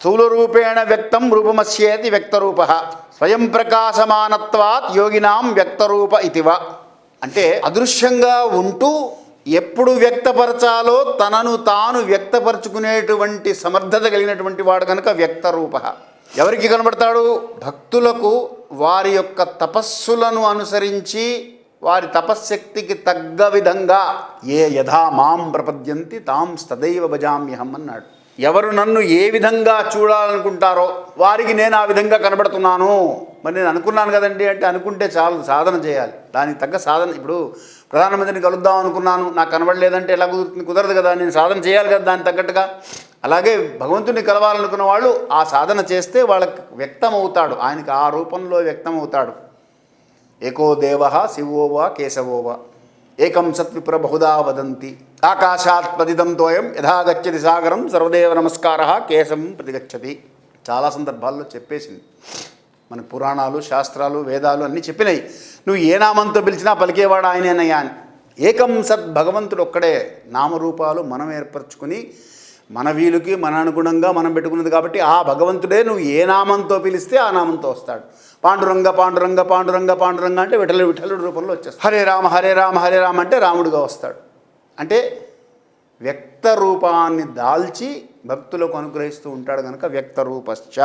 స్థూలరూపేణ వ్యక్తం రూపమస్యేతి వ్యక్తరూప స్వయం ప్రకాశమానత్వాత్ యోగినాం వ్యక్తరూప ఇతివ అంటే అదృశ్యంగా ఉంటూ ఎప్పుడు వ్యక్తపరచాలో తనను తాను వ్యక్తపరచుకునేటువంటి సమర్థత కలిగినటువంటి వాడు కనుక వ్యక్తరూప. ఎవరికి కనబడతాడు? భక్తులకు వారి యొక్క తపస్సులను అనుసరించి వారి తపశ్శక్తికి తగ్గ విధంగా ఏ యథా మాం ప్రపద్యంతి తాం సదైవ భజామ్యహం అన్నాడు. ఎవరు నన్ను ఏ విధంగా చూడాలనుకుంటారో వారికి నేను ఆ విధంగా కనబడుతున్నాను. మరి నేను అనుకున్నాను కదండి అంటే అనుకుంటే చాలు సాధన చేయాలి. దానికి తగ్గ సాధన ఇప్పుడు ప్రధానమంత్రిని కలుద్దాం అనుకున్నాను నాకు కనబడలేదంటే ఎలా కుదురుతుంది? కుదరదు కదా నేను సాధన చేయాలి కదా దానికి తగ్గట్టుగా. అలాగే భగవంతుని కలవాలనుకున్న వాళ్ళు ఆ సాధన చేస్తే వాళ్ళకి వ్యక్తం అవుతాడు ఆయనకి ఆ రూపంలో వ్యక్తం అవుతాడు ఏకో దేవ శివోవా కేశవోవా. ఏకం సత్విప్ర బహుదా వదంతి. ఆకాశాత్ పతితం తోయం యథాగచ్చతి సాగరం సర్వదేవ నమస్కార కేశం ప్రతిగచ్చతి. చాలా సందర్భాల్లో చెప్పేసింది. మన పురాణాలు శాస్త్రాలు వేదాలు అన్నీ చెప్పినాయి. నువ్వు ఏ నామంతో పిలిచినా పలికేవాడు ఆయనేనయ్యా అని. ఏకం సత్ భగవంతుడు ఒక్కడే. నామరూపాలు మనం ఏర్పరచుకుని మన వీలుకి మన అనుగుణంగా మనం పెట్టుకున్నది కాబట్టి ఆ భగవంతుడే నువ్వు ఏ నామంతో పిలిస్తే ఆ నామంతో వస్తాడు. పాండురంగ పాండురంగ పాండురంగ పాండురంగ అంటే విఠల విఠల రూపంలో వచ్చేస్తాడు. హరే రామ హరే రామ హరే రామ అంటే రాముడుగా వస్తాడు. అంటే వ్యక్త రూపాన్ని దాల్చి భక్తులకు అనుగ్రహిస్తూ ఉంటాడు కనుక వ్యక్త రూపశ్చ